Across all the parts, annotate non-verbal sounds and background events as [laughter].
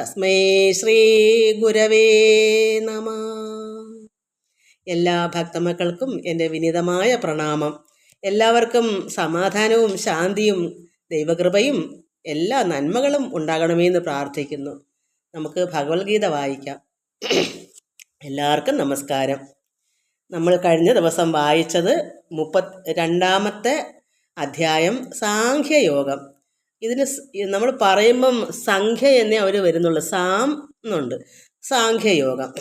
തസ്മൈ ശ്രീ ഗുരവേ നമ. എല്ലാ ഭക്തമക്കൾക്കും എന്റെ വിനീതമായ പ്രണാമം. എല്ലാവർക്കും സമാധാനവും ശാന്തിയും ദൈവകൃപയും എല്ലാ നന്മകളും ഉണ്ടാകണമെന്ന് പ്രാർത്ഥിക്കുന്നു. നമുക്ക് ഭഗവത്ഗീത വായിക്കാം. എല്ലാവർക്കും നമസ്കാരം. നമ്മൾ കഴിഞ്ഞ ദിവസം വായിച്ചത് മുപ്പത് രണ്ടാമത്തെ അധ്യായം സാഖ്യയോഗം. ഇതിന് നമ്മൾ പറയുമ്പം സംഖ്യ എന്നേ അവർ വരുന്നുള്ളൂ. സാം എന്നുണ്ട് സാഖ്യയോഗം.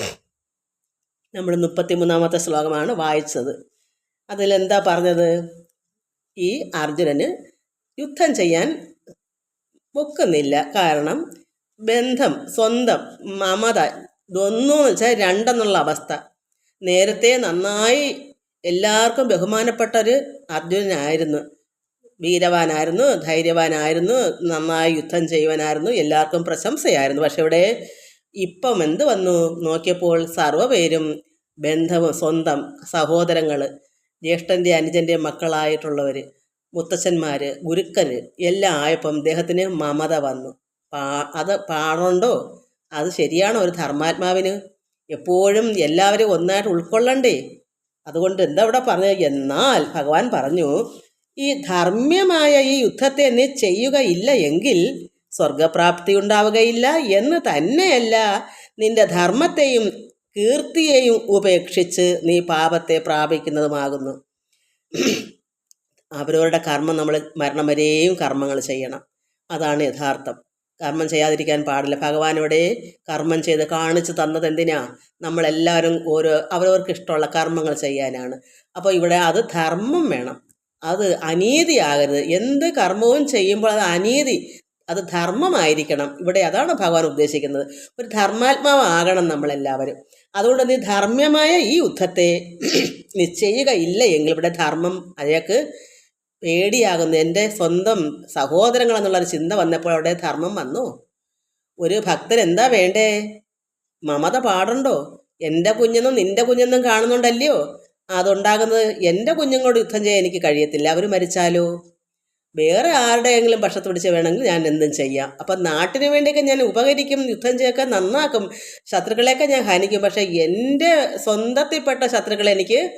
നമ്മൾ മുപ്പത്തിമൂന്നാമത്തെ ശ്ലോകമാണ് വായിച്ചത്. അതിലെന്താ പറഞ്ഞത്? ഈ അർജുനന് യുദ്ധം ചെയ്യാൻ ഒക്കുന്നില്ല. കാരണം ബന്ധം സ്വന്തം മമത ഇതൊന്നും വെച്ചാൽ രണ്ടെന്നുള്ള അവസ്ഥ. നേരത്തെ നന്നായി എല്ലാവർക്കും ബഹുമാനപ്പെട്ട ഒരു അർജുനനായിരുന്നു. വീരവാനായിരുന്നു ധൈര്യവാനായിരുന്നു നന്നായി യുദ്ധം ചെയ്യുവാനായിരുന്നു എല്ലാവർക്കും പ്രശംസയായിരുന്നു. പക്ഷെ ഇവിടെ ഇപ്പം എന്ത് വന്നു? നോക്കിയപ്പോൾ സർവപേരും ബന്ധവും സ്വന്തം സഹോദരങ്ങൾ ജ്യേഷ്ഠന്റെ അനുജന്റെ മക്കളായിട്ടുള്ളവർ മുത്തച്ഛന്മാർ ഗുരുക്കൻ എല്ലാം ആയപ്പം അദ്ദേഹത്തിന് മമത വന്നു. പാ അത് പാടുണ്ടോ? അത് ശരിയാണോ ഒരു ധർമാത്മാവിന്? എപ്പോഴും എല്ലാവരും ഒന്നായിട്ട് ഉൾക്കൊള്ളണ്ടേ? അതുകൊണ്ട് എന്താ ഇവിടെ പറഞ്ഞത്? എന്നാൽ ഭഗവാൻ പറഞ്ഞു ഈ ധർമ്മ്യമായ ഈ യുദ്ധത്തെ നീ ചെയ്യുകയില്ല എങ്കിൽ സ്വർഗപ്രാപ്തി ഉണ്ടാവുകയില്ല എന്ന് തന്നെയല്ല നിന്റെ ധർമ്മത്തെയും കീർത്തിയെയും ഉപേക്ഷിച്ച് നീ പാപത്തെ പ്രാപിക്കുന്നതുമാകുന്നു. അവരവരുടെ കർമ്മം നമ്മൾ മരണം വരെയും കർമ്മങ്ങൾ ചെയ്യണം. അതാണ് യഥാർത്ഥം. കർമ്മം ചെയ്യാതിരിക്കാൻ പാടില്ല. ഭഗവാൻ ഇവിടെ കർമ്മം ചെയ്ത് കാണിച്ചു തന്നത് എന്തിനാ? നമ്മളെല്ലാവരും ഓരോ അവരവർക്ക് ഇഷ്ടമുള്ള കർമ്മങ്ങൾ ചെയ്യാനാണ്. അപ്പോൾ ഇവിടെ അത് ധർമ്മം വേണം. അത് അനീതിയാകരുത്. എന്ത് കർമ്മവും ചെയ്യുമ്പോൾ അത് അനീതി അത് ധർമ്മമായിരിക്കണം. ഇവിടെ അതാണ് ഭഗവാൻ ഉദ്ദേശിക്കുന്നത്. ഒരു ധർമാത്മാവാകണം നമ്മളെല്ലാവരും. അതുകൊണ്ട് നീ ധർമ്മമായ ഈ യുദ്ധത്തെ [clears throat] നിശ്ചയുകയില്ല എങ്കിൽ ഇവിടെ ധർമ്മം അയാൾക്ക് പേടിയാകുന്നു. എന്റെ സ്വന്തം സഹോദരങ്ങൾ എന്നുള്ളൊരു ചിന്ത വന്നപ്പോൾ അവിടെ ധർമ്മം വന്നു. ഒരു ഭക്തൻ എന്താ വേണ്ടേ? മമത പാടുണ്ടോ? എന്റെ കുഞ്ഞെന്നും നിന്റെ കുഞ്ഞെന്നും കാണുന്നുണ്ടല്ലയോ? അതുണ്ടാകുന്നത് എന്റെ കുഞ്ഞുങ്ങളോട് യുദ്ധം ചെയ്യാൻ എനിക്ക് കഴിയത്തില്ല. അവർ മരിച്ചാലോ? വേറെ ആരുടെയെങ്കിലും പക്ഷത്ത് പിടിച്ച് വേണമെങ്കിൽ ഞാൻ എന്തും ചെയ്യാം. അപ്പം നാട്ടിന് വേണ്ടിയൊക്കെ ഞാൻ ഉപകരിക്കും യുദ്ധം ചെയ്യൊക്കെ നന്നാക്കും. ശത്രുക്കളെയൊക്കെ ഞാൻ ഹനിക്കും. പക്ഷേ എന്റെ സ്വന്തത്തിൽപ്പെട്ട ശത്രുക്കളെ എനിക്ക്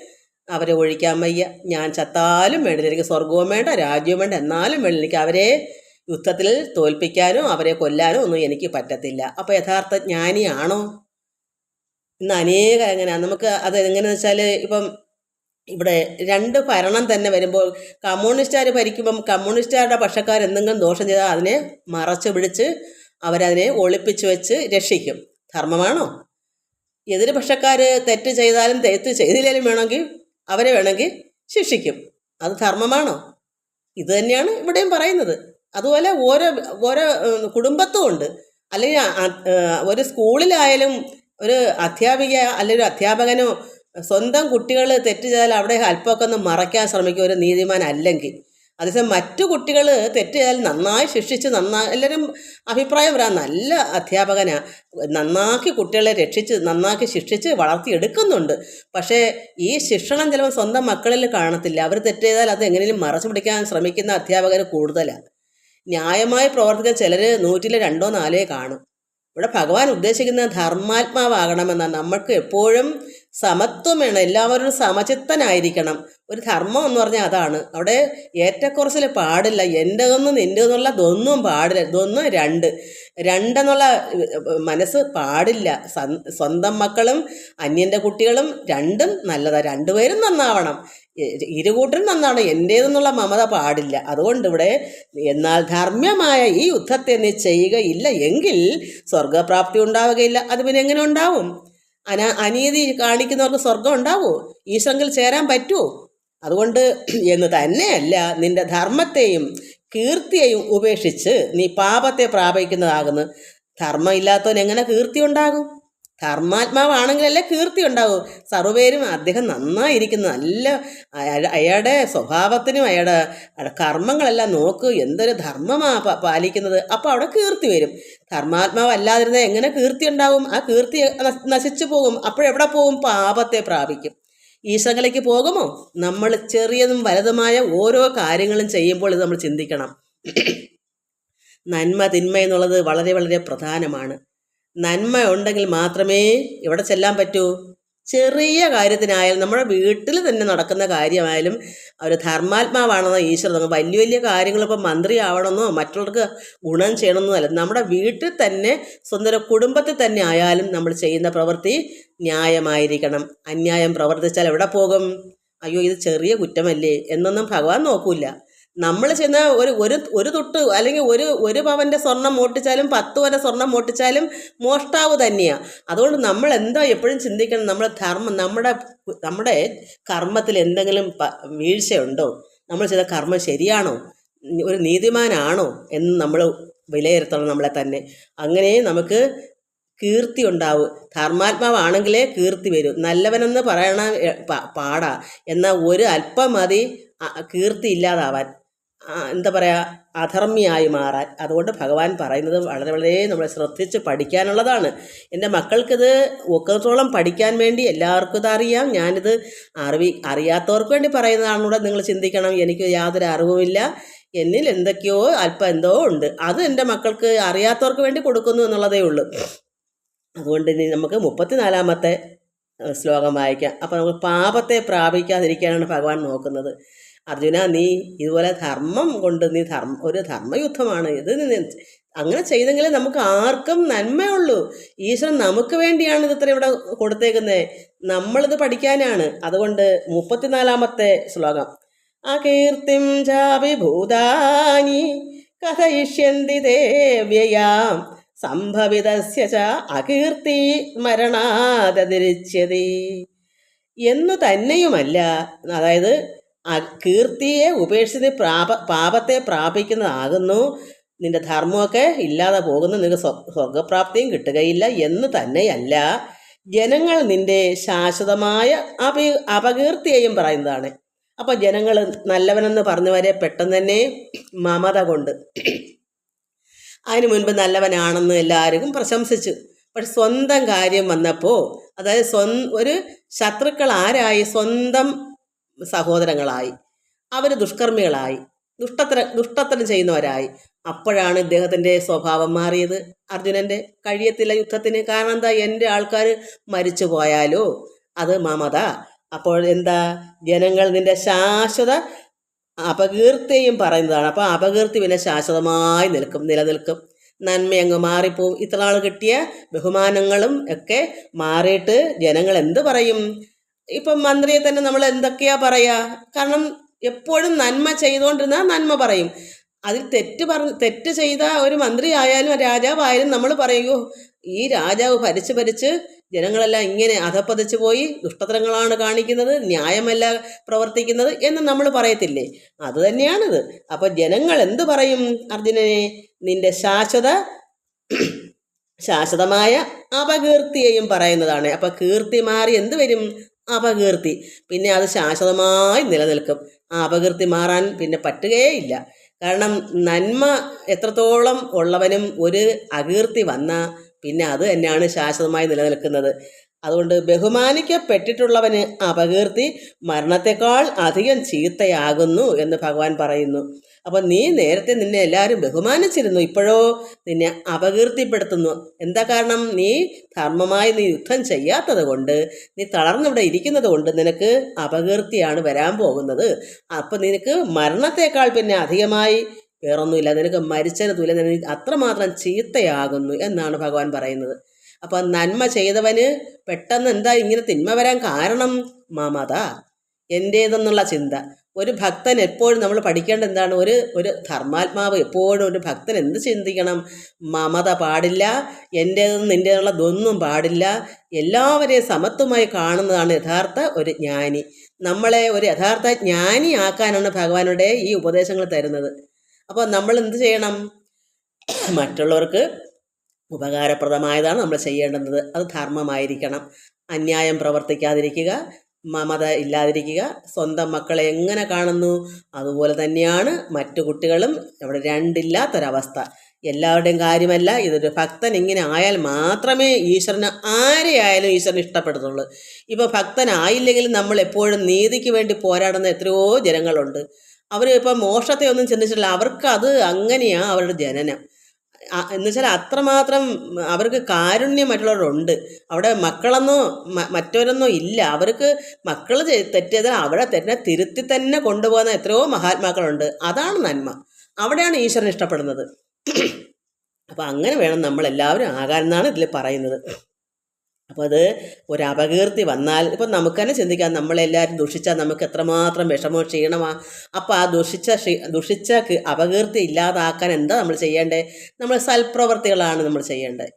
അവരെ ഒഴിക്കാൻ വയ്യ. ഞാൻ ചത്താലും വേണ്ടില്ല എനിക്ക് സ്വർഗവും വേണ്ട രാജ്യവും വേണ്ട. എന്നാലും വേണ്ട എനിക്ക് അവരെ യുദ്ധത്തിൽ തോൽപ്പിക്കാനോ അവരെ കൊല്ലാനോ ഒന്നും എനിക്ക് പറ്റത്തില്ല. അപ്പോൾ യഥാർത്ഥ ജ്ഞാനിയാണോ? ഇന്ന് അനേക എങ്ങനെയാണ് നമുക്ക് അത് എങ്ങനെയാണെന്ന് വെച്ചാൽ ഇപ്പം ഇവിടെ രണ്ട് ഭരണം തന്നെ വരുമ്പോൾ കമ്മ്യൂണിസ്റ്റുകാർ ഭരിക്കുമ്പം കമ്മ്യൂണിസ്റ്റുകാരുടെ പക്ഷക്കാർ എന്തെങ്കിലും ദോഷം ചെയ്താൽ അതിനെ മറച്ചു പിടിച്ച് അവരതിനെ ഒളിപ്പിച്ച് വെച്ച് രക്ഷിക്കും. ധർമ്മമാണോ? എതിര് പക്ഷക്കാർ തെറ്റ് ചെയ്താലും തെറ്റ് ചെയ്തില്ലെങ്കിലും വേണമെങ്കിൽ അവരെ വേണമെങ്കിൽ ശിക്ഷിക്കും. അത് ധർമ്മമാണോ? ഇത് തന്നെയാണ് ഇവിടെയും പറയുന്നത്. അതുപോലെ ഓരോ ഓരോ കുടുംബത്തും ഉണ്ട്. അല്ലെങ്കിൽ ഒരു സ്കൂളിലായാലും ഒരു അധ്യാപിക അല്ലെങ്കിൽ ഒരു അധ്യാപകനോ സ്വന്തം കുട്ടികൾ തെറ്റ് ചെയ്താൽ അവിടെ അല്പമൊക്കെ ഒന്ന് മറയ്ക്കാൻ ശ്രമിക്കും ഒരു നീതിമാൻ അല്ലെങ്കിൽ. അതേസമയം മറ്റു കുട്ടികൾ തെറ്റ് ചെയ്താൽ നന്നായി ശിക്ഷിച്ച് നന്നായി എല്ലാവരും അഭിപ്രായം വരാം നല്ല അധ്യാപകനാണ് നന്നാക്കി കുട്ടികളെ രക്ഷിച്ച് നന്നാക്കി ശിക്ഷിച്ച് വളർത്തിയെടുക്കുന്നുണ്ട്. പക്ഷേ ഈ ശിക്ഷണം ചിലപ്പോൾ സ്വന്തം മക്കളിൽ കാണത്തില്ല. അവർ തെറ്റ് ചെയ്താൽ അത് എങ്ങനെയും മറച്ചു പിടിക്കാൻ ശ്രമിക്കുന്ന അധ്യാപകർ കൂടുതലാണ്. ന്യായമായി പ്രവർത്തിക്കാൻ ചിലർ നൂറ്റിലെ രണ്ടോ നാലേ കാണും. ഇവിടെ ഭഗവാൻ ഉദ്ദേശിക്കുന്ന ധർമാത്മാവാകണമെന്നാണ് നമ്മൾക്ക് എപ്പോഴും സമത്വം വേണം എല്ലാവരും സമചിത്തനായിരിക്കണം. ഒരു ധർമ്മം എന്ന് പറഞ്ഞാൽ അതാണ്. അവിടെ ഏറ്റക്കുറച്ചിൽ പാടില്ല. എന്റെ ഒന്നും നിന്റെ എന്നുള്ള ഇതൊന്നും പാടില്ല. ഇതൊന്നും രണ്ട്. രണ്ടെന്നുള്ള മനസ്സ് പാടില്ല. സ്വന്തം മക്കളും അന്യന്റെ കുട്ടികളും രണ്ടും നല്ലതാണ് രണ്ടുപേരും നന്നാവണം. ഇരുകൂട്ടരും നന്നാണ്. എന്റേതെന്നുള്ള മമത പാടില്ല. അതുകൊണ്ട് ഇവിടെ എന്നാൽ ധർമ്മമായ ഈ യുദ്ധത്തെ നീ ചെയ്യുകയില്ല. എങ്കിൽ സ്വർഗപ്രാപ്തി ഉണ്ടാവുകയില്ല. അത് പിന്നെ എങ്ങനെ ഉണ്ടാവും? അന അനീതി കാണിക്കുന്നവർക്ക് സ്വർഗം ഉണ്ടാവുമോ ഈശ്വരങ്കിൽ ചേരാൻ പറ്റുമോ അതുകൊണ്ട് എന്ന് തന്നെയല്ല നിന്റെ ധർമ്മത്തെയും കീർത്തിയെയും ഉപേക്ഷിച്ച് നീ പാപത്തെ പ്രാപിക്കുന്നതാകുന്നു. ധർമ്മം ഇല്ലാത്തവൻ എങ്ങനെ കീർത്തി ഉണ്ടാകും? ധർമാത്മാവാണെങ്കിലല്ലേ കീർത്തി ഉണ്ടാവൂ. സർവപേരും അദ്ദേഹം നന്നായിരിക്കുന്നു. നല്ല അയാ- അയാളുടെ സ്വഭാവത്തിനും അയാളുടെ കർമ്മങ്ങളെല്ലാം നോക്ക്. എന്തൊരു ധർമ്മമാ പാലിക്കുന്നത്. അപ്പോൾ അവിടെ കീർത്തി വരും. ധർമാത്മാവ് അല്ലാതിരുന്നാൽ എങ്ങനെ കീർത്തി ഉണ്ടാവും? ആ കീർത്തി നശിച്ചു പോകും. അപ്പോഴെവിടെ പോകും പാപത്തെ പ്രാപിക്കും. ഈശങ്കലേക്ക് പോകുമോ? നമ്മൾ ചെറിയതും വലുതുമായ ഓരോ കാര്യങ്ങളും ചെയ്യുമ്പോൾ ഇത് നമ്മൾ ചിന്തിക്കണം. നന്മ തിന്മ എന്നുള്ളത് വളരെ വളരെ പ്രധാനമാണ്. നന്മ ഉണ്ടെങ്കിൽ മാത്രമേ ഇവിടെ ചെല്ലാൻ പറ്റൂ. ചെറിയ കാര്യത്തിനായാലും നമ്മുടെ വീട്ടിൽ തന്നെ നടക്കുന്ന കാര്യമായാലും അവർ ധർമാത്മാവാണെന്നോ ഈശ്വരൻ നമുക്ക് വലിയ വലിയ കാര്യങ്ങൾ ഇപ്പോൾ മന്ത്രി ആവണമെന്നോ മറ്റുള്ളവർക്ക് ഗുണം ചെയ്യണമെന്നോ അല്ല. നമ്മുടെ വീട്ടിൽ തന്നെ സ്വന്തം കുടുംബത്തിൽ തന്നെ ആയാലും നമ്മൾ ചെയ്യുന്ന പ്രവൃത്തി ന്യായമായിരിക്കണം. അന്യായം പ്രവർത്തിച്ചാൽ എവിടെ പോകും? അയ്യോ ഇത് ചെറിയ കുറ്റമല്ലേ? എന്നൊന്നും ഭഗവാൻ നോക്കൂല. നമ്മൾ ചെന്ന ഒരു ഒരു ഒരു തൊട്ട് അല്ലെങ്കിൽ ഒരു ഒരു പവന്റെ സ്വർണം മോട്ടിച്ചാലും പത്ത് വരെ സ്വർണം മോട്ടിച്ചാലും മോഷ്ടാവ് തന്നെയാണ് അതുകൊണ്ട് നമ്മൾ എന്താ എപ്പോഴും ചിന്തിക്കണം? നമ്മുടെ ധർമ്മം നമ്മുടെ നമ്മുടെ കർമ്മത്തിൽ എന്തെങ്കിലും വീഴ്ചയുണ്ടോ? നമ്മൾ ചെയ്ത കർമ്മം ശരിയാണോ? ഒരു നീതിമാനാണോ? എന്ന് നമ്മൾ വിലയിരുത്തണം നമ്മളെ തന്നെ. അങ്ങനെ നമുക്ക് കീർത്തി ഉണ്ടാവും. ധർമാത്മാവാണെങ്കിലേ കീർത്തി വരൂ. നല്ലവനെന്ന് പറയണ പാടാ. എന്നാൽ ഒരു അല്പം മതി കീർത്തി ഇല്ലാതാവാൻ. എന്താ പറയുക അധർമ്മിയായി മാറാൻ. അതുകൊണ്ട് ഭഗവാൻ പറയുന്നത് വളരെ വളരെ നമ്മൾ ശ്രദ്ധിച്ച് പഠിക്കാനുള്ളതാണ്. എന്റെ മക്കൾക്കിത് ഒക്കത്തോളം പഠിക്കാൻ വേണ്ടി എല്ലാവർക്കും ഇത് അറിയാം ഞാനിത് അറിവി അറിയാത്തവർക്ക് വേണ്ടി പറയുന്നതാണ് കൂടെ നിങ്ങൾ ചിന്തിക്കണം. എനിക്ക് യാതൊരു അറിവുമില്ല. എന്നിൽ എന്തൊക്കെയോ അല്പം എന്തോ ഉണ്ട്. അത് എന്റെ മക്കൾക്ക് അറിയാത്തവർക്ക് വേണ്ടി കൊടുക്കുന്നു എന്നുള്ളതേ ഉള്ളൂ. അതുകൊണ്ട് ഇനി നമുക്ക് മുപ്പത്തിനാലാമത്തെ ശ്ലോകം വായിക്കാം. അപ്പോൾ നമുക്ക് പാപത്തെ പ്രാപിക്കാതിരിക്കാനാണ് ഭഗവാൻ നോക്കുന്നത്. അർജുന നീ ഇതുപോലെ ധർമ്മം കൊണ്ട് നീ ധർമ്മ ഒരു ധർമ്മയുദ്ധമാണ്. ഇത് അങ്ങനെ ചെയ്തെങ്കിലേ നമുക്ക് ആർക്കും നന്മയുള്ളൂ. ഈശ്വരൻ നമുക്ക് വേണ്ടിയാണ് ഇത് ഇത്ര ഇവിടെ കൊടുത്തേക്കുന്നത് നമ്മളിത് പഠിക്കാനാണ്. അതുകൊണ്ട് മുപ്പത്തിനാലാമത്തെ ശ്ലോകം. അകീർത്തിം ചാപി ഭൂതാനി കഥയിഷ്യന്തി ദേവ്യയാം. സംഭവിതസ്യ ച അകീർത്തി മരണാതതിരിച്ചതി എന്നു തന്നെയുമല്ല അതായത് കീർത്തിയെ ഉപേക്ഷിച്ച് പ്രാപ പാപത്തെ പ്രാപിക്കുന്നതാകുന്നു. നിന്റെ ധർമ്മമൊക്കെ ഇല്ലാതെ പോകുന്നു. നിനക്ക് സ്വ സ്വർഗപ്രാപ്തിയും കിട്ടുകയില്ല എന്ന് തന്നെയല്ല. ജനങ്ങൾ നിന്റെ ശാശ്വതമായ അപി അപകീർത്തിയെയും പറയുന്നതാണ്. അപ്പോൾ ജനങ്ങൾ നല്ലവനെന്ന് പറഞ്ഞവരെ പെട്ടെന്ന് തന്നെ മമത കൊണ്ട് അതിനു മുൻപ് നല്ലവനാണെന്ന് എല്ലാവർക്കും പ്രശംസിച്ചു. പക്ഷെ സ്വന്തം കാര്യം വന്നപ്പോൾ അതായത് സ്വ ഒരു ശത്രുക്കൾ ആരായി സ്വന്തം സഹോദരങ്ങളായി അവർ ദുഷ്കർമ്മികളായി ദുഷ്ടത്തര ദുഷ്ടത്തരം ചെയ്യുന്നവരായി. അപ്പോഴാണ് ഇദ്ദേഹത്തിന്റെ സ്വഭാവം മാറിയത്. അർജുനന്റെ കഴിയത്തില്ല യുദ്ധത്തിന് കാരണം എന്താ? എന്റെ ആൾക്കാർ മരിച്ചു പോയാലോ? അത് മമത. അപ്പോൾ എന്താ? ജനങ്ങൾ നിന്റെ ശാശ്വത അപകീർത്തിയും പറയുന്നതാണ്. അപ്പോൾ അപകീർത്തി പിന്നെ ശാശ്വതമായി നിൽക്കും നിലനിൽക്കും. നന്മ അങ്ങ് മാറിപ്പോവും. ഇത്ര നാൾ കിട്ടിയ ബഹുമാനങ്ങളും ഒക്കെ മാറിയിട്ട് ജനങ്ങൾ എന്ത് പറയും? ഇപ്പം മന്ത്രിയെ തന്നെ നമ്മൾ എന്തൊക്കെയാ പറയാ? കാരണം എപ്പോഴും നന്മ ചെയ്തുകൊണ്ടിരുന്നാൽ നന്മ പറയും. അതിൽ തെറ്റ് പറഞ്ഞ് തെറ്റ് ചെയ്ത ഒരു മന്ത്രി ആയാലും രാജാവായാലും നമ്മൾ പറയുമോ ഈ രാജാവ് ഭരിച്ച് ഭരിച്ച് ജനങ്ങളെല്ലാം ഇങ്ങനെ അധപ്പതിച്ചു പോയി ദുഷ്ടതരങ്ങളാണ് കാണിക്കുന്നത് ന്യായമല്ല പ്രവർത്തിക്കുന്നത് എന്ന് നമ്മൾ പറയത്തില്ലേ? അത് തന്നെയാണിത്. അപ്പോൾ ജനങ്ങൾ എന്തു പറയും അർജുനനെ? നിന്റെ ശാശ്വത ശാശ്വതമായ അപകീർത്തിയെയും പറയുന്നതാണ്. അപ്പോൾ കീർത്തി മാറി എന്ത് വരും? അപകീർത്തി. പിന്നെ അത് ശാശ്വതമായി നിലനിൽക്കും. ആ അപകീർത്തി മാറാൻ പിന്നെ പറ്റുകയേയില്ല കാരണം നന്മ എത്രത്തോളം ഉള്ളവനും ഒരു അകീർത്തി വന്ന പിന്നെ അത് തന്നെയാണ് ശാശ്വതമായി നിലനിൽക്കുന്നത്. അതുകൊണ്ട് ബഹുമാനിക്കപ്പെട്ടിട്ടുള്ളവന് അപകീർത്തി മരണത്തെക്കാൾ അധികം ചീത്തയാകുന്നു എന്ന് ഭഗവാൻ പറയുന്നു. അപ്പം നീ നേരത്തെ നിന്നെ എല്ലാവരും ബഹുമാനിച്ചിരുന്നു ഇപ്പോഴോ നിന്നെ അപകീർത്തിപ്പെടുത്തുന്നു. എന്താ കാരണം? നീ ധർമ്മമായി നീ യുദ്ധം ചെയ്യാത്തത് കൊണ്ട് നീ തളർന്നിവിടെ ഇരിക്കുന്നത് കൊണ്ട് നിനക്ക് അപകീർത്തിയാണ് വരാൻ പോകുന്നത്. അപ്പം നിനക്ക് മരണത്തെക്കാൾ പിന്നെ അധികമായി വേറൊന്നുമില്ല. നിനക്ക് മരിച്ചതുമില്ല. തുല്യം നീ അത്രമാത്രം ചീത്തയാകുന്നു എന്നാണ് ഭഗവാൻ പറയുന്നത്. അപ്പം നന്മ ചെയ്തവന് പെട്ടെന്ന് എന്താ ഇങ്ങനെ തിന്മ വരാൻ കാരണം? മമത എന്റേതെന്നുള്ള ചിന്ത. ഒരു ഭക്തൻ എപ്പോഴും നമ്മൾ പഠിക്കേണ്ട എന്താണ്? ഒരു ഒരു ധർമാത്മാവ് എപ്പോഴും ഒരു ഭക്തൻ എന്ത് ചിന്തിക്കണം? മമത പാടില്ല എന്റേതും നിന്റേതുള്ള ഇതൊന്നും പാടില്ല. എല്ലാവരെയും സമത്വമായി കാണുന്നതാണ് യഥാർത്ഥ ഒരു ജ്ഞാനി. നമ്മളെ ഒരു യഥാർത്ഥ ജ്ഞാനി ആക്കാനാണ് ഭഗവാനുടെ ഈ ഉപദേശങ്ങൾ തരുന്നത്. അപ്പോൾ നമ്മൾ എന്ത് ചെയ്യണം? മറ്റുള്ളവർക്ക് ഉപകാരപ്രദമായതാണ് നമ്മൾ ചെയ്യേണ്ടുന്നത് അത് ധർമ്മമായിരിക്കണം. അന്യായം പ്രവർത്തിക്കാതിരിക്കുക. മമത ഇല്ലാതിരിക്കുക. സ്വന്തം മക്കളെ എങ്ങനെ കാണുന്നു? അതുപോലെ തന്നെയാണ് മറ്റു കുട്ടികളും അവിടെ രണ്ടില്ലാത്തൊരവസ്ഥ. എല്ലാവരുടെയും കാര്യമല്ല ഇതൊരു ഭക്തൻ ഇങ്ങനെ ആയാൽ മാത്രമേ ഈശ്വരന് ആരെയായാലും ഈശ്വരന് ഇഷ്ടപ്പെടുന്നുള്ളൂ. ഇപ്പോൾ ഭക്തനായില്ലെങ്കിൽ നമ്മൾ എപ്പോഴും നീതിക്ക് വേണ്ടി പോരാടുന്ന എത്രയോ ജനങ്ങളുണ്ട്. അവർ ഇപ്പോൾ മോക്ഷത്തെ ഒന്നും ചിന്തിച്ചിട്ടില്ല. അവർക്ക് അത് അങ്ങനെയാണ് അവരുടെ ജനനം. ആ- എന്ന് വെച്ചാൽ അത്രമാത്രം അവർക്ക് കാരുണ്യം മറ്റുള്ളവരുണ്ട് അവിടെ മക്കളെന്നോ മറ്റവരൊന്നോ ഇല്ല. അവർക്ക് മക്കൾ തെറ്റ് ചെയ്താൽ അവിടെ തെറ്റിനെ തിരുത്തി തന്നെ കൊണ്ടുപോകുന്ന എത്രയോ മഹാത്മാക്കളുണ്ട്. അതാണ് നന്മ. അവിടെയാണ് ഈശ്വരൻ ഇഷ്ടപ്പെടുന്നത്. അപ്പോൾ അങ്ങനെ വേണം നമ്മളെല്ലാവരും ആകാൻ എന്നാണ് ഇതിൽ പറയുന്നത്. അപ്പോൾ അത് ഒരു അപകീർത്തി വന്നാൽ ഇപ്പം നമുക്ക് തന്നെ ചിന്തിക്കാം നമ്മളെല്ലാവരും ദുഷിച്ചാൽ നമുക്ക് എത്രമാത്രം വിഷമോ ക്ഷീണമാ. അപ്പോൾ ആ ദുഷിച്ച ദുഷിച്ച അപകീർത്തി ഇല്ലാതാക്കാൻ എന്താ നമ്മൾ ചെയ്യേണ്ടത് നമ്മൾ സൽപ്രവർത്തികളാണ് നമ്മൾ ചെയ്യേണ്ടത്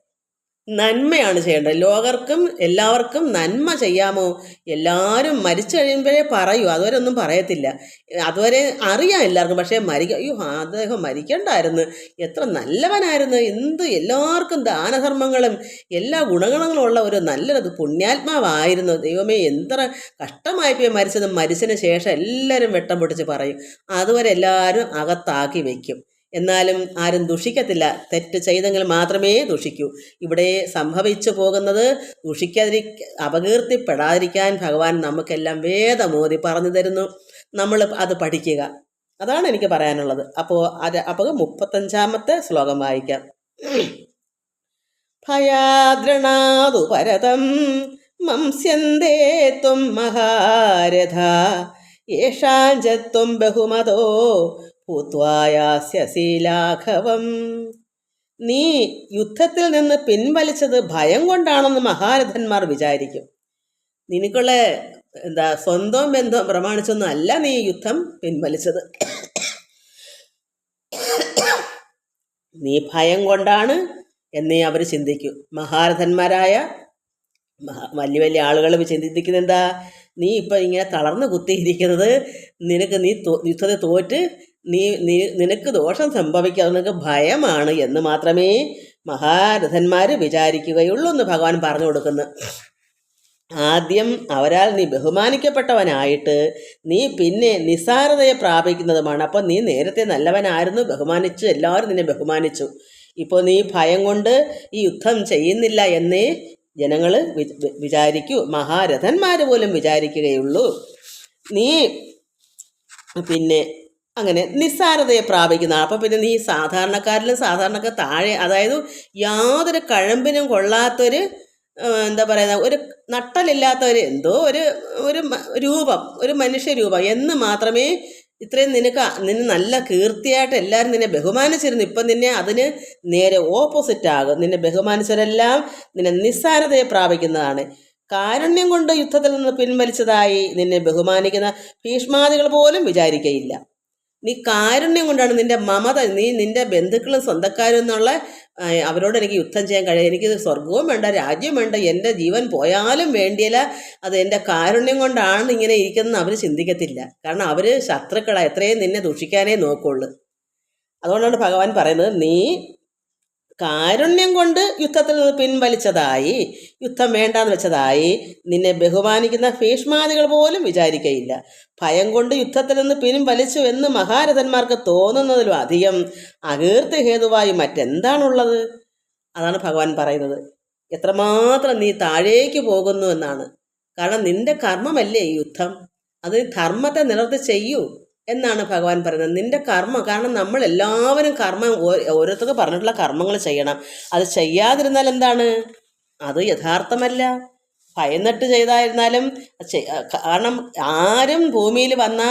നന്മയാണ് ചെയ്യേണ്ടത്. ലോകർക്കും എല്ലാവർക്കും നന്മ ചെയ്യാമോ? എല്ലാവരും മരിച്ചു കഴിയുമ്പോഴേ പറയൂ. അതുവരെ ഒന്നും പറയത്തില്ല. അതുവരെ അറിയാം എല്ലാവർക്കും. പക്ഷേ മരിക്ക അയ്യോ അദ്ദേഹം മരിക്കണ്ടായിരുന്നു. എത്ര നല്ലവനായിരുന്നു. എന്ത് എല്ലാവർക്കും ദാനധർമ്മങ്ങളും എല്ലാ ഗുണഗണങ്ങളും ഉള്ള ഒരു നല്ലൊരു പുണ്യാത്മാവായിരുന്നു. ദൈവമേ എത്ര കഷ്ടമായിപ്പോയി മരിച്ചത് മരിച്ചതിന് ശേഷം എല്ലാവരും വെട്ടം പൊട്ടിച്ച് പറയും. അതുവരെ എല്ലാവരും അകത്താക്കി വയ്ക്കും. എന്നാലും ആരും ദുഷിക്കത്തില്ല. തെറ്റ് ചെയ്തെങ്കിൽ മാത്രമേ ദുഷിക്കൂ. ഇവിടെ സംഭവിച്ചു പോകുന്നത് ദുഷിക്കാതിരി അപകീർത്തിപ്പെടാതിരിക്കാൻ ഭഗവാൻ നമുക്കെല്ലാം വേദമോതി പറഞ്ഞു തരുന്നു. നമ്മൾ അത് പഠിക്കുക. അതാണ് എനിക്ക് പറയാനുള്ളത്. അപ്പോൾ അത് അപ്പോൾ മുപ്പത്തഞ്ചാമത്തെ ശ്ലോകം വായിക്കാം. ഭയാദ്രണാതു പരതം മംസ്യന്തേ ത്വം മഹാരഥ. യേഷാഞ്ചത്വം ബഹുമതോ ഭൂത്വായാസ്യസി ലാഘവം നീ യുദ്ധത്തിൽ നിന്ന് പിൻവലിച്ചത് ഭയം കൊണ്ടാണെന്ന് മഹാരഥന്മാർ വിചാരിക്കും. നിനക്കുള്ള എന്താ സ്വന്തം ബന്ധം പ്രമാണിച്ചൊന്നും അല്ല നീ യുദ്ധം പിൻവലിച്ചത്. നീ ഭയം കൊണ്ടാണ് എന്നേ അവർ ചിന്തിക്കൂ. മഹാരഥന്മാരായ വലിയ വലിയ ആളുകൾ ചിന്തിക്കുന്നത് എന്താ നീ ഇപ്പം ഇങ്ങനെ തളർന്ന് കുത്തിയിരിക്കുന്നത് നിനക്ക് നീ യുദ്ധത്തെ തോറ്റ് നീ നീ നിനക്ക് ദോഷം സംഭവിക്കാതെ നിനക്ക് ഭയമാണ് എന്ന് മാത്രമേ മഹാരഥന്മാർ വിചാരിക്കുകയുള്ളൂ എന്ന് ഭഗവാൻ പറഞ്ഞു കൊടുക്കുന്നു. ആദ്യം അവരാൽ നീ ബഹുമാനിക്കപ്പെട്ടവനായിട്ട് നീ പിന്നെ നിസ്സാരതയെ പ്രാപിക്കുന്നതുമാണ്. അപ്പോൾ നീ നേരത്തെ നല്ലവനായിരുന്നു ബഹുമാനിച്ചു എല്ലാവരും നിന്നെ ബഹുമാനിച്ചു. ഇപ്പോൾ നീ ഭയം കൊണ്ട് ഈ യുദ്ധം ചെയ്യുന്നില്ല എന്നേ ജനങ്ങൾ വിചാരിക്കൂ. മഹാരഥന്മാർ പോലും വിചാരിക്കുകയുള്ളൂ. നീ പിന്നെ അങ്ങനെ നിസ്സാരതയെ പ്രാപിക്കുന്നതാണ്. അപ്പം പിന്നെ നീ സാധാരണക്കാരിലും സാധാരണക്കാർ താഴെ അതായത് യാതൊരു കഴമ്പിനും കൊള്ളാത്തൊരു എന്താ പറയുന്നത് ഒരു നട്ടലില്ലാത്ത ഒരു എന്തോ ഒരു ഒരു രൂപം ഒരു മനുഷ്യരൂപം എന്ന് മാത്രമേ ഇത്രയും നിനക്ക് നിന്നെ നല്ല കീർത്തിയായിട്ട് എല്ലാവരും നിന്നെ ബഹുമാനിച്ചിരുന്നു. ഇപ്പം നിന്നെ അതിന് നേരെ ഓപ്പോസിറ്റ് ആകും. നിന്നെ ബഹുമാനിച്ചവരെല്ലാം നിന്നെ നിസ്സാരതയെ പ്രാപിക്കുന്നതാണ്. കാരുണ്യം കൊണ്ട് യുദ്ധത്തിൽ നിന്ന് പിൻവലിച്ചതായി നിന്നെ ബഹുമാനിക്കുന്ന ഭീഷ്മാദികൾ പോലും വിചാരിക്കയില്ല. നീ കാരുണ്യം കൊണ്ടാണ് നിന്റെ മമത നീ നിന്റെ ബന്ധുക്കളും സ്വന്തക്കാരും എന്നുള്ള അവരോട് എനിക്ക് യുദ്ധം ചെയ്യാൻ കഴിയും. എനിക്ക് സ്വർഗവും വേണ്ട രാജ്യം വേണ്ട എന്റെ ജീവൻ പോയാലും വേണ്ടിയില്ല. അത് എന്റെ കാരുണ്യം കൊണ്ടാണ് ഇങ്ങനെ ഇരിക്കുന്നത് അവർ ചിന്തിക്കത്തില്ല. കാരണം അവർ ശത്രുക്കളാണ് എത്രയും നിന്നെ ദൂഷിക്കാനേ നോക്കുള്ളൂ. അതുകൊണ്ടാണ് ഭഗവാൻ പറയുന്നത് നീ കാരുണ്യം കൊണ്ട് യുദ്ധത്തിൽ നിന്ന് പിൻവലിച്ചതായി യുദ്ധം വേണ്ടാന്ന് വെച്ചതായി നിന്നെ ബഹുമാനിക്കുന്ന ഭീഷ്മാദികൾ പോലും വിചാരിക്കയില്ല. ഭയം കൊണ്ട് യുദ്ധത്തിൽ നിന്ന് പിൻവലിച്ചു എന്ന് മഹാരഥന്മാർക്ക് തോന്നുന്നതിലും അധികം അകീർത്തി ഹേതുവായി മറ്റെന്താണുള്ളത്? അതാണ് ഭഗവാൻ പറയുന്നത്. എത്രമാത്രം നീ താഴേക്ക് പോകുന്നു എന്നാണ്. കാരണം നിന്റെ കർമ്മമല്ലേ ഈ യുദ്ധം? അത് ധർമ്മത്തെ നിലർത്തി ചെയ്യൂ. എന്നാണ് ഭഗവാൻ പറയുന്നത്. നിന്റെ കർമ്മം കാരണം നമ്മൾ എല്ലാവരും കർമ്മം ഓരോരുത്തർക്ക് പറഞ്ഞിട്ടുള്ള കർമ്മങ്ങൾ ചെയ്യണം. അത് ചെയ്യാതിരുന്നാൽ എന്താണ്? അത് യഥാർത്ഥമല്ല. ഭയന്നിട്ട് ചെയ്തായിരുന്നാലും കാരണം ആരും ഭൂമിയിൽ വന്ന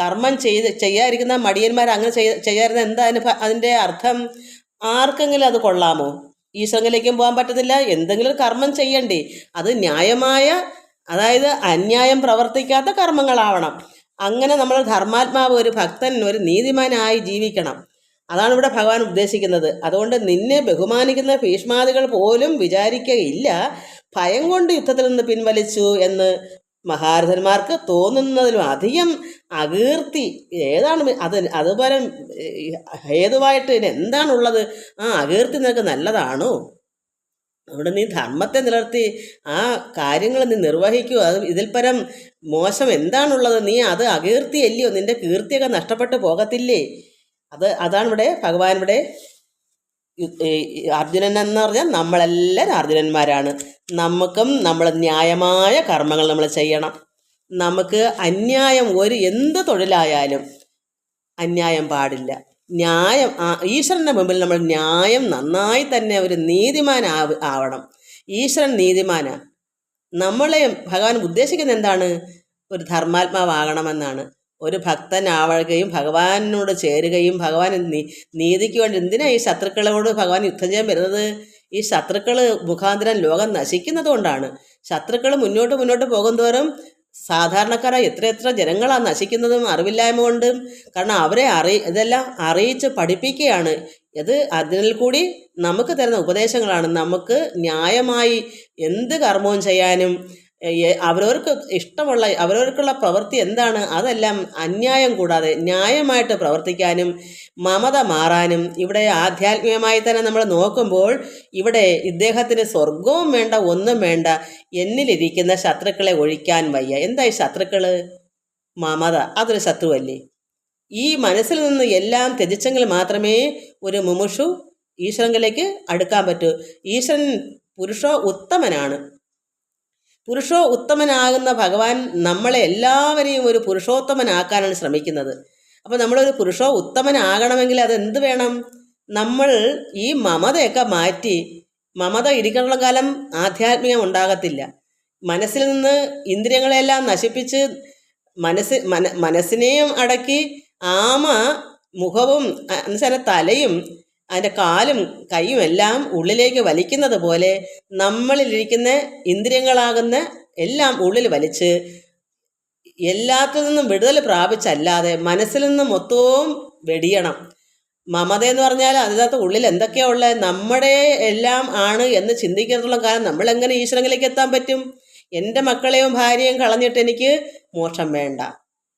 കർമ്മം ചെയ്ത് ചെയ്യാതിരിക്കുന്ന മടിയന്മാർ അങ്ങനെ ചെയ്യ ചെയ്യാതിരുന്ന എന്താ അതിന് അതിന്റെ അർത്ഥം? ആർക്കെങ്കിലും അത് കൊള്ളാമോ? ഈശ്വരങ്ങളിലേക്കും പോകാൻ പറ്റത്തില്ല. എന്തെങ്കിലും കർമ്മം ചെയ്യണ്ടേ. അത് ന്യായമായ അതായത് അന്യായം പ്രവർത്തിക്കാത്ത കർമ്മങ്ങളാവണം. അങ്ങനെ നമ്മൾ ധർമാത്മാവ് ഒരു ഭക്തൻ ഒരു നീതിമാനായി ജീവിക്കണം. അതാണ് ഇവിടെ ഭഗവാൻ ഉദ്ദേശിക്കുന്നത്. അതുകൊണ്ട് നിന്നെ ബഹുമാനിക്കുന്ന ഭീഷ്മാദികൾ പോലും വിചാരിക്കുകയില്ല ഭയം കൊണ്ട് യുദ്ധത്തിൽ നിന്ന് പിൻവലിച്ചു എന്ന് മഹാരഥന്മാർക്ക് തോന്നുന്നതിലും അധികം അകീർത്തി ഏതാണ് അത് അതുപോലെ ഹേതുവായിട്ട് ഇതിന് എന്താണുള്ളത്? ആ അകീർത്തി നിനക്ക് നല്ലതാണോ? അവിടെ നീ ധർമ്മത്തെ നിലർത്തി ആ കാര്യങ്ങൾ നീ നിർവഹിക്കൂ. അത് ഇതിൽ പരം മോശം എന്താണുള്ളത്? നീ അത് അകീർത്തിയല്ലയോ? നിന്റെ കീർത്തിയൊക്കെ നഷ്ടപ്പെട്ടു പോകത്തില്ലേ? അത് അതാണ് ഇവിടെ ഭഗവാൻ ഇവിടെ അർജുനൻ എന്ന് പറഞ്ഞാൽ നമ്മളെല്ലാവരും അർജുനന്മാരാണ്. നമുക്കും നമ്മൾ ന്യായമായ കർമ്മങ്ങൾ നമ്മൾ ചെയ്യണം. നമുക്ക് അന്യായം ഒരു എന്ത് തൊഴിലായാലും അന്യായം പാടില്ല. ന്യായം ഈശ്വരന്റെ മുമ്പിൽ നമ്മൾ ന്യായം നന്നായി തന്നെ ഒരു നീതിമാൻ ആവ- ആവണം. ഈശ്വരൻ നീതിമാനാണ് നമ്മളെ ഭഗവാൻ ഉദ്ദേശിക്കുന്നത് എന്താണ്? ഒരു ധർമാത്മാവാകണമെന്നാണ്. ഒരു ഭക്തനാവുകയും ഭഗവാനോട് ചേരുകയും ഭഗവാൻ നീതിക്ക് വേണ്ടി എന്തിനാ ഈ ശത്രുക്കളോട് ഭഗവാൻ യുദ്ധം ചെയ്യാൻ വരുന്നത്? ഈ ശത്രുക്കൾ മുഖാന്തരം ലോകം നശിക്കുന്നത് കൊണ്ടാണ് ശത്രുക്കൾ മുന്നോട്ട് മുന്നോട്ട് പോകുന്തോറും സാധാരണക്കാരായ എത്ര എത്ര ജനങ്ങളാണ് നശിക്കുന്നതും അറിവില്ലായ്മ കൊണ്ടും. കാരണം അവരെ അറി ഇതെല്ലാം അറിയിച്ച് പഠിപ്പിക്കുകയാണ്. ഇത് അതിൽ കൂടി നമുക്ക് തരുന്ന ഉപദേശങ്ങളാണ്. നമുക്ക് ന്യായമായി എന്ത് കർമ്മവും ചെയ്യാനും അവരവർക്ക് ഇഷ്ടമുള്ള അവരവർക്കുള്ള പ്രവൃത്തി എന്താണ്? അതെല്ലാം അന്യായം കൂടാതെ ന്യായമായിട്ട് പ്രവർത്തിക്കാനും മമത മാറാനും ഇവിടെ ആധ്യാത്മികമായി തന്നെ നമ്മൾ നോക്കുമ്പോൾ ഇവിടെ ഇദ്ദേഹത്തിന് സ്വർഗവും വേണ്ട ഒന്നും വേണ്ട എന്നിലിരിക്കുന്ന ശത്രുക്കളെ ഒഴിക്കാൻ വയ്യ. എന്തായി ശത്രുക്കൾ മമത. അതൊരു ശത്രുവല്ലേ? ഈ മനസ്സിൽ നിന്ന് എല്ലാം ത്യജിച്ചെങ്കിൽ മാത്രമേ ഒരു മുമുഷു ഈശ്വരങ്കിലേക്ക് അടുക്കാൻ പറ്റൂ. ഈശ്വരൻ പുരുഷോ ഉത്തമനാണ്. പുരുഷോ ഉത്തമനാകുന്ന ഭഗവാൻ നമ്മളെ എല്ലാവരെയും ഒരു പുരുഷോത്തമനാക്കാനാണ് ശ്രമിക്കുന്നത്. അപ്പോൾ നമ്മളൊരു പുരുഷോ ഉത്തമനാകണമെങ്കിൽ അത് എന്ത് വേണം? നമ്മൾ ഈ മമതയൊക്കെ മാറ്റി മമത ഇരിക്കുന്ന കാലം ആധ്യാത്മികം ഉണ്ടാകത്തില്ല. മനസ്സിൽ നിന്ന് ഇന്ദ്രിയങ്ങളെല്ലാം നശിപ്പിച്ച് മനസ്സ് മന മനസ്സിനെയും അടക്കി ആമ മുഖവും എന്നുവെച്ചാൽ തലയും അതിന്റെ കാലും കൈയും എല്ലാം ഉള്ളിലേക്ക് വലിക്കുന്നത് പോലെ നമ്മളിലിരിക്കുന്ന ഇന്ദ്രിയങ്ങളാകുന്ന എല്ലാം ഉള്ളിൽ വലിച്ച് എല്ലാത്തിൽ നിന്നും വിടുതൽ പ്രാപിച്ചല്ലാതെ മനസ്സിൽ നിന്നും മൊത്തവും വെടിയണം. മമത എന്ന് പറഞ്ഞാൽ അതിനകത്ത് ഉള്ളിൽ എന്തൊക്കെയാ ഉള്ളത്? നമ്മുടെ എല്ലാം ആണ് എന്ന് ചിന്തിക്കുന്നിടത്തോളം കാലം നമ്മൾ എങ്ങനെ ഈശ്വരങ്ങളിലേക്ക് എത്താൻ പറ്റും? എന്റെ മക്കളെയും ഭാര്യയും കളഞ്ഞിട്ട് എനിക്ക് മോക്ഷം വേണ്ട.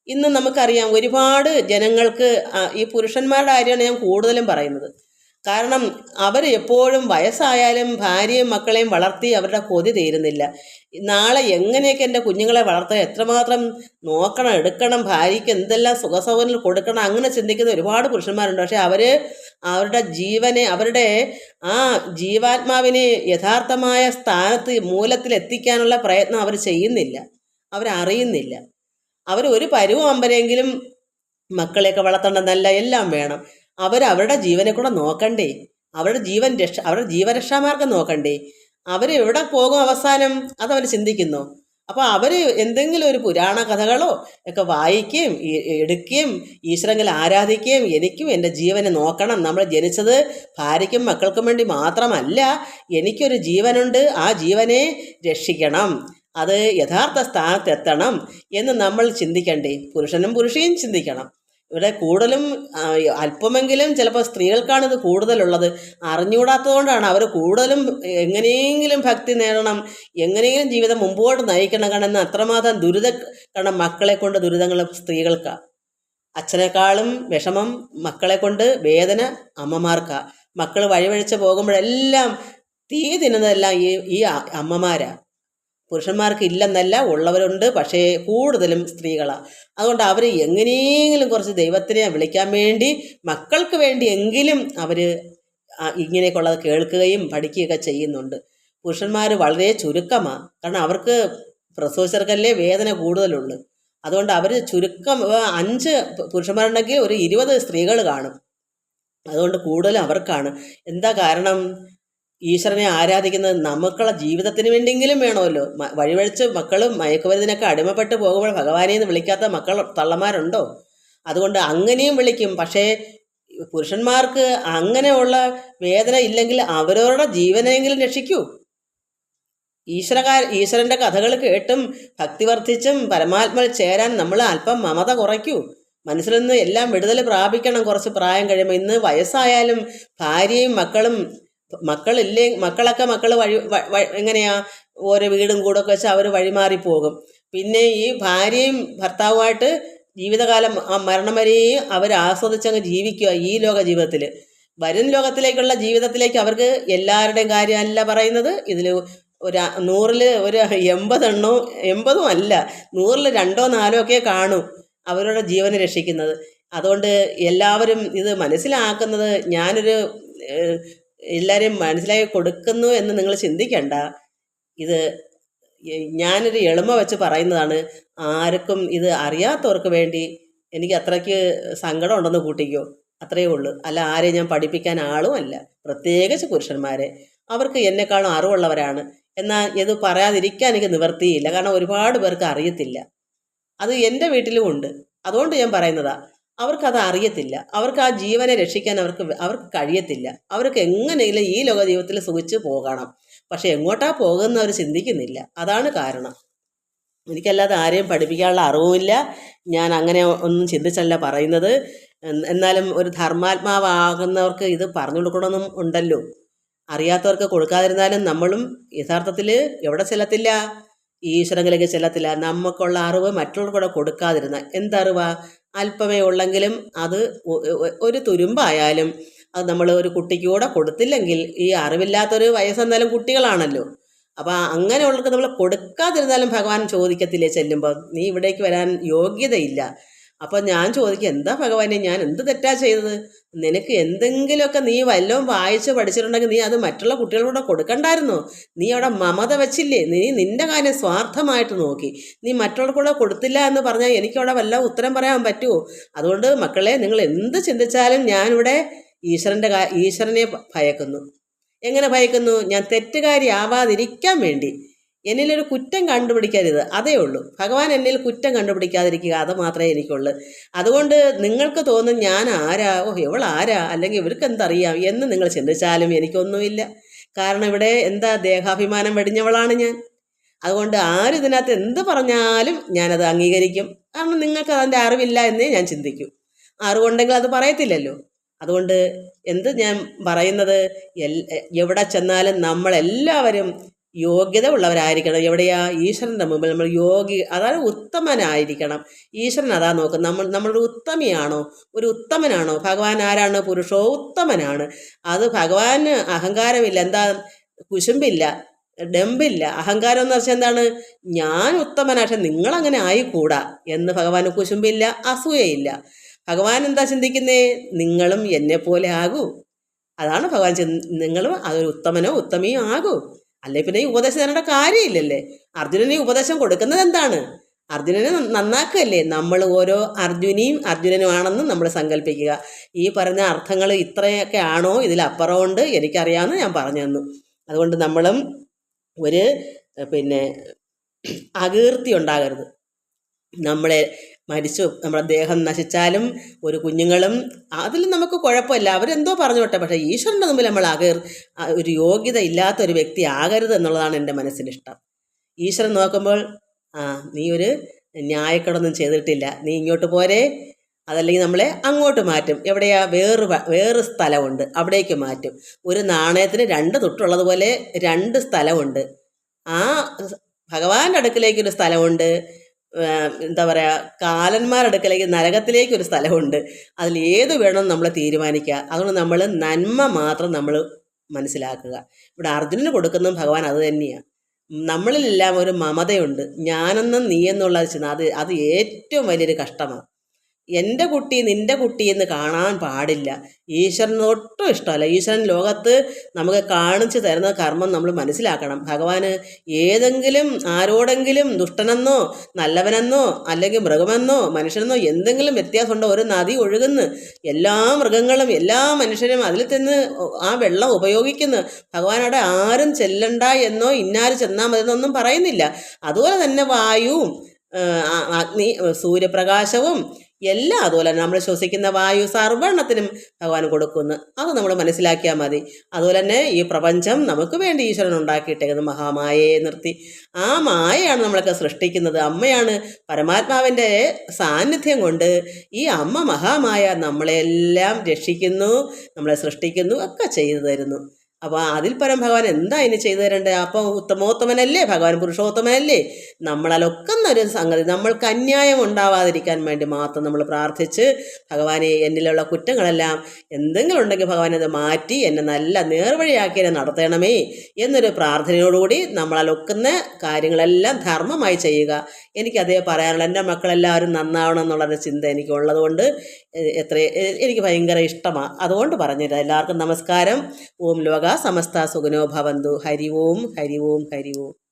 ഇന്ന് നമുക്കറിയാം ഒരുപാട് ജനങ്ങൾക്ക് ഈ പുരുഷന്മാരുടെ കാര്യമാണ് ഞാൻ കൂടുതലും പറയുന്നത്. കാരണം അവർ എപ്പോഴും വയസ്സായാലും ഭാര്യയും മക്കളെയും വളർത്തി അവരുടെ കൊതി തീരുന്നില്ല. നാളെ എങ്ങനെയൊക്കെ എന്റെ കുഞ്ഞുങ്ങളെ വളർത്താൻ എത്രമാത്രം നോക്കണം എടുക്കണം ഭാര്യയ്ക്ക് എന്തെല്ലാം സുഖസൗകര്യങ്ങൾ കൊടുക്കണം അങ്ങനെ ചിന്തിക്കുന്ന ഒരുപാട് പുരുഷന്മാരുണ്ട്. പക്ഷേ അവർ അവരുടെ ജീവനെ അവരുടെ ആ ജീവാത്മാവിനെ യഥാർത്ഥമായ സ്ഥാനത്ത് മൂലത്തിൽ എത്തിക്കാനുള്ള പ്രയത്നം അവർ ചെയ്യുന്നില്ല. അവരറിയുന്നില്ല അവർ ഒരു പരുവാകുമ്പോഴെങ്കിലും മക്കളെയൊക്കെ വളർത്തേണ്ടതല്ല എല്ലാം വേണം. അവർ അവരുടെ ജീവനെ കൂടെ നോക്കണ്ടേ. അവരുടെ ജീവൻ രക്ഷ അവരുടെ ജീവരക്ഷാമാർഗം നോക്കണ്ടേ. അവർ എവിടെ പോകും അവസാനം? അതവർ ചിന്തിക്കുന്നു. അപ്പോൾ അവർ എന്തെങ്കിലും ഒരു പുരാണ കഥകളോ ഒക്കെ വായിക്കുകയും എടുക്കുകയും ഈശ്വരങ്ങൾ ആരാധിക്കുകയും എനിക്കും എന്റെ ജീവനെ നോക്കണം. നമ്മൾ ജനിച്ചത് ഭാര്യയ്ക്കും മക്കൾക്കും വേണ്ടി മാത്രമല്ല എനിക്കൊരു ജീവനുണ്ട്. ആ ജീവനെ രക്ഷിക്കണം. അത് യഥാർത്ഥ സ്ഥാനത്തെത്തണം എന്ന് നമ്മൾ ചിന്തിക്കണ്ടേ. പുരുഷനും പുരുഷയും ചിന്തിക്കണം. ഇവിടെ കൂടുതലും അല്പമെങ്കിലും ചിലപ്പോൾ സ്ത്രീകൾക്കാണ് ഇത് കൂടുതലുള്ളത്. അറിഞ്ഞുകൂടാത്തതുകൊണ്ടാണ് അവർ കൂടുതലും എങ്ങനെയെങ്കിലും ഭക്തി നേടണം എങ്ങനെയെങ്കിലും ജീവിതം മുമ്പോട്ട് നയിക്കണം കാരണം അത്രമാത്രം ദുരിത കാരണം മക്കളെ കൊണ്ട് ദുരിതങ്ങൾ സ്ത്രീകൾക്കാണ് അച്ഛനേക്കാളും വിഷമം മക്കളെ കൊണ്ട് വേദന അമ്മമാർക്കാണ് മക്കൾ വഴിവഴിച്ച് പോകുമ്പോഴെല്ലാം തീ തിന്നുന്നതെല്ലാം ഈ ഈ അമ്മമാരാണ് അമ്മമാരാ. പുരുഷന്മാർക്ക് ഇല്ലെന്നല്ല ഉള്ളവരുണ്ട് പക്ഷേ കൂടുതലും സ്ത്രീകളാണ് അതുകൊണ്ട് അവർ എങ്ങനെയെങ്കിലും കുറച്ച് ദൈവത്തിനെ വിളിക്കാൻ വേണ്ടി മക്കൾക്ക് വേണ്ടി എങ്കിലും അവർ ഇങ്ങനെയൊക്കെയുള്ളത് കേൾക്കുകയും പഠിക്കുകയൊക്കെ ചെയ്യുന്നുണ്ട്. പുരുഷന്മാർ വളരെ ചുരുക്കമാണ് കാരണം അവർക്ക് പ്രസവിച്ചവർക്കല്ലേ വേദന കൂടുതലുള്ളു. അതുകൊണ്ട് അവർ ചുരുക്കം അഞ്ച് പുരുഷന്മാരുണ്ടെങ്കിൽ ഒരു ഇരുപത് സ്ത്രീകൾ കാണും. അതുകൊണ്ട് കൂടുതലും അവർക്കാണ്. എന്താ കാരണം? ഈശ്വരനെ ആരാധിക്കുന്നത് നമുക്കുള്ള ജീവിതത്തിന് വേണ്ടിയെങ്കിലും വേണമല്ലോ. വഴിവഴിച്ച് മക്കളും മയക്കുമരുന്നിനൊക്കെ അടിമപ്പെട്ട് പോകുമ്പോൾ ഭഗവാനെ എന്ന് വിളിക്കാത്ത മക്കൾ തള്ളമാരുണ്ടോ അതുകൊണ്ട് അങ്ങനെയും വിളിക്കും. പക്ഷേ പുരുഷന്മാർക്ക് അങ്ങനെയുള്ള വേദന ഇല്ലെങ്കിൽ അവരവരുടെ ജീവനെങ്കിലും രക്ഷിക്കൂ. ഈശ്വരകാർ ഈശ്വരന്റെ കഥകൾ കേട്ടും ഭക്തി വർദ്ധിച്ചും പരമാത്മയിൽ ചേരാൻ നമ്മൾ അല്പം മമത കുറയ്ക്കൂ. മനസ്സിൽ നിന്ന് എല്ലാം വിടുതൽ പ്രാപിക്കണം. കുറച്ച് പ്രായം കഴിയുമ്പോൾ ഇന്ന് വയസ്സായാലും ഭാര്യയും മക്കളും മക്കളില്ലേ മക്കളൊക്കെ മക്കൾ വഴി എങ്ങനെയാ? ഓരോ വീടും കൂടൊക്കെ വെച്ച് അവർ വഴിമാറിപ്പോകും പിന്നെ ഈ ഭാര്യയും ഭർത്താവുമായിട്ട് ജീവിതകാലം ആ മരണം വരെയും അവർ ആസ്വദിച്ചങ്ങ് ജീവിക്കുക ഈ ലോക ജീവിതത്തിൽ വരും ലോകത്തിലേക്കുള്ള ജീവിതത്തിലേക്ക് അവർക്ക് എല്ലാവരുടെയും കാര്യമല്ല പറയുന്നത്. ഇതിൽ ഒരു നൂറിൽ ഒരു എൺപതെണ്ണോ എൺപതും അല്ല നൂറിൽ രണ്ടോ നാലോ ഒക്കെ കാണും അവരുടെ ജീവനെ രക്ഷിക്കുന്നത്. അതുകൊണ്ട് എല്ലാവരും ഇത് മനസ്സിലാക്കുന്നത് ഞാനൊരു എല്ലാവരെയും മനസ്സിലാക്കി കൊടുക്കുന്നു എന്ന് നിങ്ങൾ ചിന്തിക്കണ്ട. ഇത് ഞാനൊരു എളിമ വെച്ച് പറയുന്നതാണ്. ആർക്കും ഇത് അറിയാത്തവർക്ക് വേണ്ടി എനിക്ക് അത്രയ്ക്ക് സങ്കടം ഉണ്ടെന്ന് കൂട്ടിക്കോ. അത്രയേ ഉള്ളൂ. അല്ല ആരെയും ഞാൻ പഠിപ്പിക്കാൻ ആളും അല്ല. പ്രത്യേകിച്ച് പുരുഷന്മാരെ. അവർക്ക് എന്നെക്കാളും അറിവുള്ളവരാണ്. എന്നാൽ ഇത് പറയാതിരിക്കാൻ എനിക്ക് നിവർത്തിയില്ല കാരണം ഒരുപാട് പേർക്ക് അറിയത്തില്ല. അത് എന്റെ വീട്ടിലും ഉണ്ട്. അതുകൊണ്ട് ഞാൻ പറയുന്നതാ. അവർക്കത് അറിയത്തില്ല. അവർക്ക് ആ ജീവനെ രക്ഷിക്കാൻ അവർക്ക് അവർക്ക് കഴിയത്തില്ല. അവർക്ക് എങ്ങനെയെങ്കിലും ഈ ലോക ജീവിതത്തിൽ സുഖിച്ച് പോകണം. പക്ഷെ എങ്ങോട്ടാ പോകുന്ന അവർ ചിന്തിക്കുന്നില്ല. അതാണ് കാരണം. എനിക്കല്ലാതെ ആരെയും പഠിപ്പിക്കാനുള്ള അറിവുമില്ല. ഞാൻ അങ്ങനെ ഒന്നും ചിന്തിച്ചല്ല പറയുന്നത്. എന്നാലും ഒരു ധർമാത്മാവാകുന്നവർക്ക് ഇത് പറഞ്ഞു കൊടുക്കണമെന്നും ഉണ്ടല്ലോ. അറിയാത്തവർക്ക് കൊടുക്കാതിരുന്നാലും നമ്മളും യഥാർത്ഥത്തിൽ എവിടെ ചെല്ലത്തില്ല? ഈശ്വരങ്ങളിലേക്ക് ചെല്ലത്തില്ല. നമുക്കുള്ള അറിവ് മറ്റുള്ളവർ കൂടെ കൊടുക്കാതിരുന്ന എന്തറിവാ അല്പമേ ഉള്ളെങ്കിലും അത് ഒരു തുരുമ്പായാലും അത് നമ്മൾ ഒരു കുട്ടിക്ക് കൂടെ കൊടുത്തില്ലെങ്കിൽ ഈ അറിവില്ലാത്തൊരു വയസ്സെന്നാലും കുട്ടികളാണല്ലോ. അപ്പം അങ്ങനെയുള്ളവർക്ക് നമ്മൾ കൊടുക്കാതിരുന്നാലും ഭഗവാൻ ചോദിക്കത്തില്ലേ ചെല്ലുമ്പോൾ നീ ഇവിടേക്ക് വരാൻ യോഗ്യതയില്ല. അപ്പം ഞാൻ ചോദിക്കും എന്താ ഭഗവാനെ ഞാൻ എന്ത് തെറ്റാ ചെയ്തത്? നിനക്ക് എന്തെങ്കിലുമൊക്കെ നീ വല്ലതും വായിച്ച് പഠിച്ചിട്ടുണ്ടെങ്കിൽ നീ അത് മറ്റുള്ള കുട്ടികളോട് കൊടുക്കണ്ടായിരുന്നോ? നീ അവിടെ മമത വെച്ചില്ലേ? നീ നിന്റെ കാര്യം സ്വാർത്ഥമായിട്ട് നോക്കി. നീ മറ്റുള്ളവർക്കൂടെ കൊടുത്തില്ല എന്ന് പറഞ്ഞാൽ എനിക്കവിടെ വല്ല ഉത്തരം പറയാൻ പറ്റുമോ അതുകൊണ്ട് മക്കളെ നിങ്ങൾ എന്ത് ചിന്തിച്ചാലും ഞാനിവിടെ ഈശ്വരന്റെ ഈശ്വരനെ ഭയക്കുന്നു. എങ്ങനെ ഭയക്കുന്നു? ഞാൻ തെറ്റുകാരി ആവാതിരിക്കാൻ വേണ്ടി. എന്നിലൊരു കുറ്റം കണ്ടുപിടിക്കരുത്. അതേ ഉള്ളൂ. ഭഗവാൻ എന്നിൽ കുറ്റം കണ്ടുപിടിക്കാതിരിക്കുക അത് മാത്രമേ എനിക്കുള്ളൂ. അതുകൊണ്ട് നിങ്ങൾക്ക് തോന്നും ഞാൻ ആരാ? ഓ ഇവൾ ആരാ? അല്ലെങ്കിൽ ഇവർക്ക് എന്തറിയാം? എന്ന് നിങ്ങൾ ചിന്തിച്ചാലും എനിക്കൊന്നുമില്ല. കാരണം ഇവിടെ എന്താ ദേഹാഭിമാനം വെടിഞ്ഞവളാണ് ഞാൻ. അതുകൊണ്ട് ആരും ഇതിനകത്ത് എന്ത് പറഞ്ഞാലും ഞാനത് അംഗീകരിക്കും. കാരണം നിങ്ങൾക്ക് അതിന്റെ അറിവില്ല എന്നേ ഞാൻ ചിന്തിക്കൂ. അറിവുണ്ടെങ്കിൽ അത് പറയത്തില്ലല്ലോ. അതുകൊണ്ട് എന്ത് ഞാൻ പറയുന്നത്? എൽ എവിടെ ചെന്നാലും നമ്മളെല്ലാവരും യോഗ്യത ഉള്ളവരായിരിക്കണം എവിടെയാ? ഈശ്വരന്റെ മുമ്പിൽ നമ്മൾ യോഗി അതായത് ഉത്തമനായിരിക്കണം. ഈശ്വരൻ അതാ നോക്കും നമ്മൾ നമ്മളൊരു ഉത്തമയാണോ? ഒരു ഉത്തമനാണോ? ഭഗവാൻ ആരാണ്? പുരുഷോ ഉത്തമനാണ്. അത് ഭഗവാന് അഹങ്കാരമില്ല. എന്താ? കുശുമ്പില്ല ഡംബില്ല അഹങ്കാരം എന്ന് വെച്ചാൽ എന്താണ്? ഞാൻ ഉത്തമനാ പക്ഷെ നിങ്ങളങ്ങനെ ആയിക്കൂടാ എന്ന് ഭഗവാന് കുശുമ്പില്ല അസൂയയില്ല. ഭഗവാൻ എന്താ ചിന്തിക്കുന്നേ? നിങ്ങളും എന്നെ പോലെ ആകൂ. അതാണ് ഭഗവാൻ ചിന്ത നിങ്ങളും അതൊരു ഉത്തമനോ ഉത്തമിയോ ആകൂ. അല്ലെ പിന്നെ ഈ ഉപദേശം തരേണ്ട കാര്യമില്ലല്ലേ? അർജുനന് ഈ ഉപദേശം കൊടുക്കുന്നത് എന്താണ്? അർജുനനെ നന്ന- നന്നാക്കുകയല്ലേ നമ്മൾ ഓരോ അർജുനിയും അർജുനനുമാണെന്ന് നമ്മൾ സങ്കല്പിക്കുക. ഈ പറഞ്ഞ അർത്ഥങ്ങൾ ഇത്രയൊക്കെ ആണോ? ഇതിലപ്പുറമുണ്ട്. എനിക്കറിയാമെന്ന് ഞാൻ പറഞ്ഞു തന്നു. അതുകൊണ്ട് നമ്മളും ഒരു പിന്നെ അകീർത്തി ഉണ്ടാകരുത്. നമ്മളെ മരിച്ചു. നമ്മുടെ ദേഹം നശിച്ചാലും ഒരു കുഞ്ഞുങ്ങളും അതിൽ നമുക്ക് കുഴപ്പമില്ല. അവരെന്തോ പറഞ്ഞോട്ടെ പക്ഷേ ഈശ്വരന്റെ മുമ്പിൽ നമ്മൾ അകർ ഒരു യോഗ്യത ഇല്ലാത്ത ഒരു വ്യക്തി ആകരുത് എന്നുള്ളതാണ് എന്റെ മനസ്സിനിഷ്ടം ഈശ്വരൻ നോക്കുമ്പോൾ ആ നീ ഒരു ന്യായക്കടൊന്നും ചെയ്തിട്ടില്ല. നീ ഇങ്ങോട്ട് പോരെ. അതല്ലെങ്കിൽ നമ്മളെ അങ്ങോട്ട് മാറ്റും. എവിടെയാ? വേറെ വേറൊരു വേറെ സ്ഥലമുണ്ട്. അവിടേക്ക് മാറ്റും. ഒരു നാണയത്തിന് രണ്ട് തൊട്ടുള്ളതുപോലെ രണ്ട് സ്ഥലമുണ്ട്. ആ ഭഗവാന്റെ അടുക്കിലേക്ക് ഒരു സ്ഥലമുണ്ട്. എന്താ പറയുക കാലന്മാരുടെ അടുക്കലേക്ക് നരകത്തിലേക്ക് ഒരു സ്ഥലമുണ്ട്. അതിൽ ഏത് വേണം നമ്മൾ തീരുമാനിക്കുക. അതുകൊണ്ട് നമ്മൾ നന്മ മാത്രം നമ്മൾ മനസ്സിലാക്കുക. ഇവിടെ അർജുനന് കൊടുക്കുന്നതും ഭഗവാൻ അത് തന്നെയാണ് നമ്മളിലെല്ലാം ഒരു മമതയുണ്ട്. ഞാനെന്നും നീ എന്നുള്ള ചിന്ത അത് അത് ഏറ്റവും വലിയൊരു കഷ്ടമാണ്. എന്റെ കുട്ടി നിന്റെ കുട്ടി എന്ന് കാണാൻ പാടില്ല. ഈശ്വരന് ഒട്ടും ഇഷ്ടമല്ല. ഈശ്വരൻ ലോകത്ത് നമുക്ക് കാണിച്ചു തരുന്ന കർമ്മം നമ്മൾ മനസ്സിലാക്കണം. ഭഗവാന് ഏതെങ്കിലും ആരോടെങ്കിലും ദുഷ്ടനെന്നോ നല്ലവനെന്നോ അല്ലെങ്കിൽ മൃഗമെന്നോ മനുഷ്യനെന്നോ എന്തെങ്കിലും വ്യത്യാസമുണ്ടോ ഒരു നദി ഒഴുകുന്നു എല്ലാ മൃഗങ്ങളും എല്ലാ മനുഷ്യരും അതിൽ തന്നെ ആ വെള്ളം ഉപയോഗിക്കുന്നു. ഭഗവാനോടെ ആരും ചെല്ലണ്ട എന്നോ ഇന്നാര് ചെന്നാൽ മതി എന്നൊന്നും പറയുന്നില്ല. അതുപോലെ തന്നെ വായുവും അഗ്നി സൂര്യപ്രകാശവും എല്ലാം അതുപോലെ തന്നെ നമ്മൾ ശ്വസിക്കുന്ന വായു സർവെണ്ണത്തിനും ഭഗവാൻ കൊടുക്കുന്നു. അത് നമ്മൾ മനസ്സിലാക്കിയാൽ മതി. അതുപോലെ തന്നെ ഈ പ്രപഞ്ചം നമുക്ക് വേണ്ടി ഈശ്വരൻ ഉണ്ടാക്കിയിട്ടേക്കുന്നത് മഹാമായയെ നിർത്തി. ആ മായയാണ് നമ്മളൊക്കെ സൃഷ്ടിക്കുന്നത്. അമ്മയാണ് പരമാത്മാവിന്റെ സാന്നിധ്യം കൊണ്ട് ഈ അമ്മ മഹാമായ നമ്മളെല്ലാം രക്ഷിക്കുന്നു നമ്മളെ സൃഷ്ടിക്കുന്നു ഒക്കെ ചെയ്തു തരുന്നു. അപ്പോൾ അതിൽ പരം ഭഗവാൻ എന്താ ഇനി ചെയ്തു തരേണ്ടത് അപ്പോൾ ഉത്തമോത്തമനല്ലേ? ഭഗവാൻ പുരുഷോത്തമനല്ലേ? നമ്മളലൊക്കുന്ന ഒരു സംഗതി നമ്മൾക്ക് അന്യായം ഉണ്ടാവാതിരിക്കാൻ വേണ്ടി മാത്രം നമ്മൾ പ്രാർത്ഥിച്ച് ഭഗവാനെ എന്നിലുള്ള കുറ്റങ്ങളെല്ലാം എന്തെങ്കിലും ഉണ്ടെങ്കിൽ ഭഗവാൻ അത് മാറ്റി എന്നെ നല്ല നേർവഴിയാക്കി എന്നെ നടത്തണമേ എന്നൊരു പ്രാർത്ഥനയോടുകൂടി നമ്മളലൊക്കുന്ന കാര്യങ്ങളെല്ലാം ധർമ്മമായി ചെയ്യുക. എനിക്കതേ പറയാനുള്ള. എന്റെ മക്കളെല്ലാവരും നന്നാവണം എന്നുള്ളൊരു ചിന്ത എനിക്കുള്ളതുകൊണ്ട് എത്ര എനിക്ക് ഭയങ്കര ഇഷ്ടമാണ് അതുകൊണ്ട് പറഞ്ഞുതരാം. എല്ലാവർക്കും നമസ്കാരം. ഓം ലോക സമസ്ത സുഖനോ ഭവന്തു. ഹരി ഓം ഹരി ഓം ഹരി ഓം